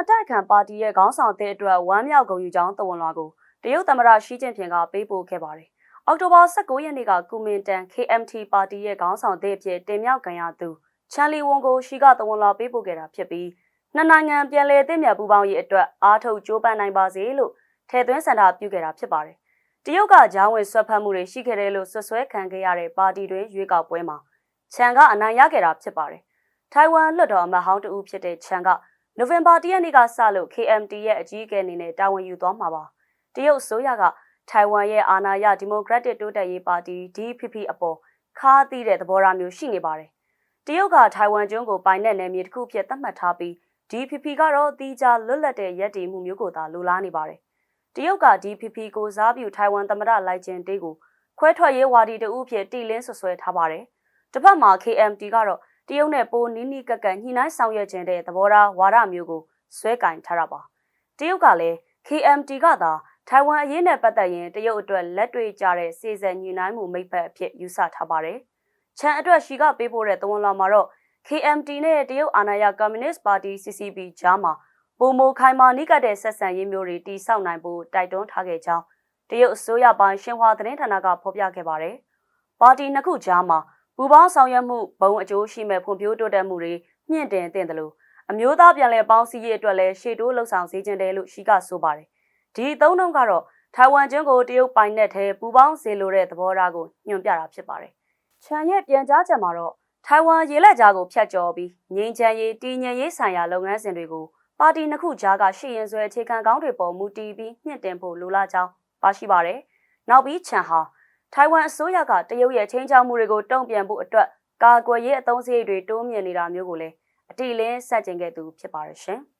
အတိုက်အခံပါတီရဲ့ခေါင်းဆောင်တဲ့အတွက်ဝမ်းမြောက်ဂုဏ်ယူကြောင်းသဝန်လွှာကိုတရုတ်သမ္မတရှီကျင့်ဖျင်ကပေးပို့ခဲ့ပါတယ်။အောက်တိုဘာ19ရက်နေ့ကကူမင်တန် KMT ပါတီရဲ့ခေါင်းဆောင်တဲ့အဖြစ်တင်မြှောက်ခံရသူချန်လီဝွန်ကိုရှီကသဝန်လွှာပေးပို့ခဲ့တာဖြစ်ပြီးနှစ်နိုင်ငံပြန်လည်တည်မြဲပူးပေါင်းရေးအတွက်အားထုတ်ကြိုးပမ်းနိုင်ပါစေလို့ထည့်သွင်းစံတာပြုခဲ့တာဖြစ်ပါတယ်။တရုတ်ကဂျားဝင်ဆွတ်ဖက်မှုတွေရှိခဲ့တယ်လို့ဆွဆွဲခံခဲ့ရတဲ့ပါတီတွင်ရွေးကောက်ပွဲမှာချန်ကအနိုင်ရခဲ့တာဖြစ်ပါတယ်။ထိုင်ဝမ်လွှတ်တော်အမတ်ဟောင်းတဦးဖြစ်တဲ့ချန်က နိုဝင်ဘာ၁ရက်နေ့ကစလို့ KMT ရဲ့အကြီးအကဲအနေနဲ့တာဝန်ယူသွားမှာပါ။တရုတ်ဆိုရကထိုင်ဝမ်ရဲ့အာဏာရဒီမိုကရက်တစ်တိုးတက်ရေးပါတီ DPP အပေါ်ခါးသီးတဲ့သဘောထားမျိုးရှိနေပါတယ်။တရုတ်ကထိုင်ဝမ်ကျွန်းကိုပိုင်တဲ့နယ်မြေတစ်ခုဖြစ်သတ်မှတ်ထားပြီး DPP ကတော့တီးခြားလွတ်လပ်တဲ့ရည်တည်မှုမျိုးကိုသာလိုလားနေပါတယ်။တရုတ်က DPP ကိုစားပြုထိုင်ဝမ်သမ္မတလိုက်ကျင်တေးကိုခွဲထွက်ရေးဝါဒီတဦးဖြစ်တီလင်းဆွဆွဲထားပါတယ်။တစ်ဖက်မှာ KMT ကတော့ တရုတ်နဲ့ပိုနီးနီးကပ်ကပ်ညှိနှိုင်းဆောင်ရွက်ခြင်းတဲ့သဘောထားဝါဒမျိုးကိုဆွဲကင်ထားတာပါတရုတ်ကလည်း KMT ကသာထိုင်ဝမ်အရေးနဲ့ပတ်သက်ရင်တရုတ်အတွက်လက်တွေ့ကျတဲ့စီစဉ်ညှိနှိုင်းမှုမိတ်ဖက်အဖြစ်ယူဆထားပါတယ်ချန်အတွက်ရှီကပေးပို့တဲ့သဝန်လာမှာတော့ KMT နဲ့တရုတ်အာဏာရကွန်မြူနစ်ပါတီ CCP ကြားမှာပုံမခိုင်မာနိကတဲ့ဆက်ဆံရေးမျိုးတွေတည်ဆောက်နိုင်ဖို့တိုက်တွန်းထားခဲ့ကြောင်းတရုတ်အစိုးရပိုင်းရှင်ဟွာသတင်းဌာနကဖော်ပြခဲ့ပါတယ်။ပါတီနှစ်ခုကြားမှာ ပူပေါင်းဆောင်ရွက်မှုဘုံအကျိုးရှိမဲ့ဖွံ့ဖြိုးတိုးတက်မှုတွေမြင့်တင်တင်တယ်လို့အမျိုးသားပြန်လည်ပေါင်းစည်းရေးအတွက်လည်းရှေ့တိုးလှုပ်ဆောင်စေခြင်းတယ်လို့ရှိကဆိုပါတယ်။ဒီသုံးနှုန်းကတော့ထိုင်ဝမ်ကျွန်းကိုတရုတ်ပိုင်နဲ့ထဲပူပေါင်းစေလိုတဲ့သဘောထားကိုညွှန်ပြတာဖြစ်ပါတယ်။ချန်ရဲ့ပြန်ကြားချက်မှာတော့ထိုင်ဝမ်ရေလက်ကြားကိုဖျက်ကျော်ပြီးငြိမ်းချမ်းရေးတည်ငြိမ်ရေးဆိုင်ရာလုပ်ငန်းစဉ်တွေကိုပါတီနှစ်ခုကြားကရှေ့ရင်ဆွဲအခြေခံကောင်းတွေပေါ်မူတည်ပြီးမြင့်တင်ဖို့လိုလားကြောင်းပါရှိပါတယ်။နောက်ပြီးချန်ဟာ ထိုင်ဝမ်အစိုးရကတရုတ်ရဲ့ချင်းချောက်မှုတွေကိုတုံ့ပြန်ဖို့အတွက်ကာကွယ်ရေးအသုံးစရိတ်တွေတိုးမြင့်နေတာမျိုးကိုလည်းအတိအလင်းစတင်ခဲ့သူဖြစ်ပါရရှင်။